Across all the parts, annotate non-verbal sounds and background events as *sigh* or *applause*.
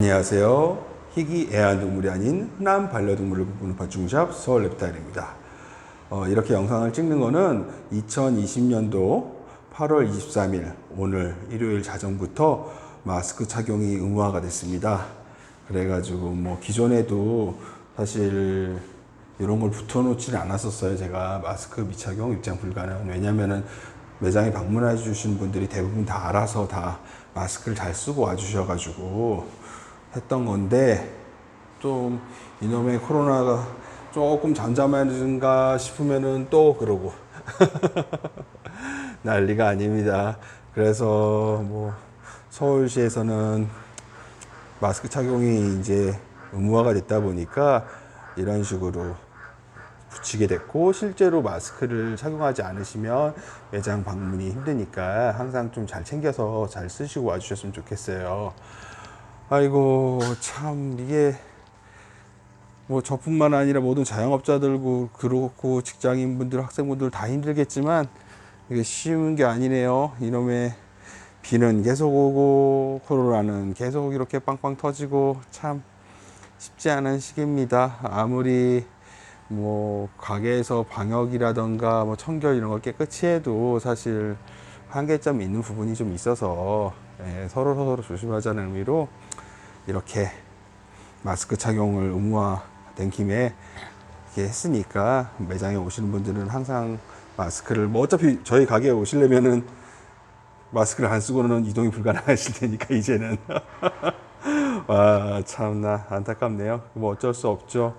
안녕하세요. 희귀 애완동물이 아닌 흔한 반려동물을 보는 파충샵 서울 랩타일입니다. 어, 이렇게 영상을 찍는 거는 2020년도 8월 23일 오늘 일요일 자정부터 마스크 착용이 의무화가 됐습니다. 그래가지고 뭐 기존에도 사실 이런 걸 붙여놓지는 않았었어요. 제가 마스크 미착용 입장 불가능. 왜냐면은 매장에 방문해 주신 분들이 대부분 다 알아서 다 마스크를 잘 쓰고 와주셔가지고 했던 건데 좀 이놈의 코로나가 조금 잠잠해진가 싶으면은 또 그러고 *laughs* 난리가 아닙니다. 그래서 뭐 서울시에서는 마스크 착용이 이제 의무화가 됐다 보니까 이런 식으로 붙이게 됐고 실제로 마스크를 착용하지 않으시면 매장 방문이 힘드니까 항상 좀 잘 챙겨서 잘 쓰시고 와주셨으면 좋겠어요. 아이고 참 이게 뭐 저뿐만 아니라 모든 자영업자들고 그렇고 직장인분들 학생분들 다 힘들겠지만 이게 쉬운 게 아니네요. 이놈의 비는 계속 오고 코로나는 계속 이렇게 빵빵 터지고 참 쉽지 않은 시기입니다. 아무리 뭐 가게에서 방역이라던가 뭐 청결 이런 걸 깨끗이 해도 사실 한계점이 있는 부분이 좀 있어서 예, 서로 서로 조심하자는 의미로 이렇게 마스크 착용을 의무화된 김에 이렇게 했으니까 매장에 오시는 분들은 항상 마스크를 뭐 어차피 저희 가게에 오시려면은 마스크를 안 쓰고는 이동이 불가능하실 테니까 이제는. *laughs* 와 참나 안타깝네요. 뭐 어쩔 수 없죠.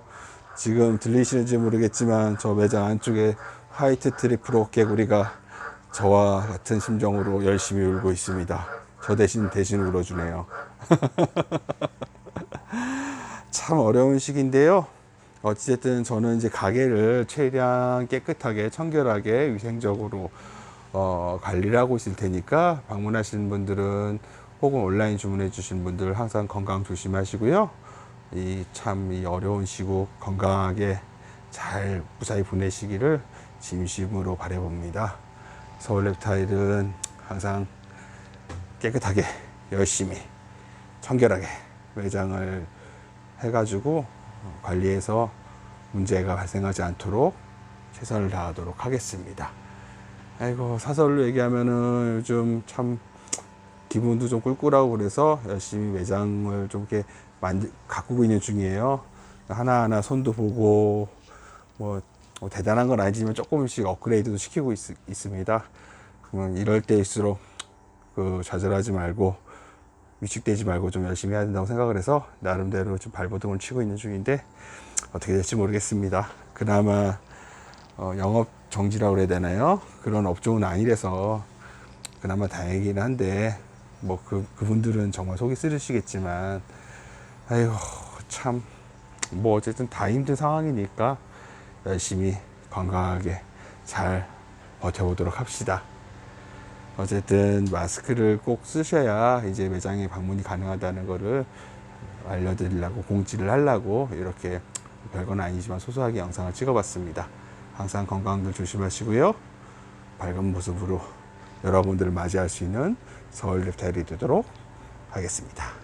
지금 들리시는지 모르겠지만 저 매장 안쪽에 화이트 트리플로 개구리가 저와 같은 심정으로 열심히 울고 있습니다 저 대신 대신 울어주네요 *laughs* 참 어려운 시기인데요. 어찌됐든 저는 이제 가게를 최대한 깨끗하게 청결하게 위생적으로 어, 관리를 하고 있을 테니까 방문하시는 분들은 혹은 온라인 주문해 주신 분들 항상 건강 조심하시고요. 이 참이 어려운 시국 건강하게 잘 무사히 보내시기를 진심으로 바라봅니다. 서울 랩타일은 항상 깨끗하게 열심히 청결하게 매장을 해가지고 관리해서 문제가 발생하지 않도록 최선을 다하도록 하겠습니다. 아이고 사설로 얘기하면은 요즘 참 기분도 좀 꿀꿀하고 그래서 열심히 매장을 좀 이렇게 만 가꾸고 있는 중이에요. 하나하나 손도 보고 뭐, 뭐 대단한 건 아니지만 조금씩 업그레이드도 시키고 있, 있습니다. 그러면 이럴 때일수록 그 좌절하지 말고 위축되지 말고 좀 열심히 해야 된다고 생각을 해서 나름대로 좀 발버둥을 치고 있는 중인데 어떻게 될지 모르겠습니다. 그나마 어, 영업 정지라고 그래야 되나요? 그런 업종은 아니라서 그나마 다행이긴 한데 뭐 그 그분들은 정말 속이 쓰리시겠지만 아이고 참 뭐 어쨌든 다 힘든 상황이니까 열심히 건강하게 잘 버텨보도록 합시다. 어쨌든 마스크를 꼭 쓰셔야 이제 매장에 방문이 가능하다는 거를 알려드리려고 공지를 하려고 이렇게 별건 아니지만 소소하게 영상을 찍어봤습니다. 항상 건강들 조심하시고요. 밝은 모습으로 여러분들을 맞이할 수 있는 서울 랩타일이 되도록 하겠습니다.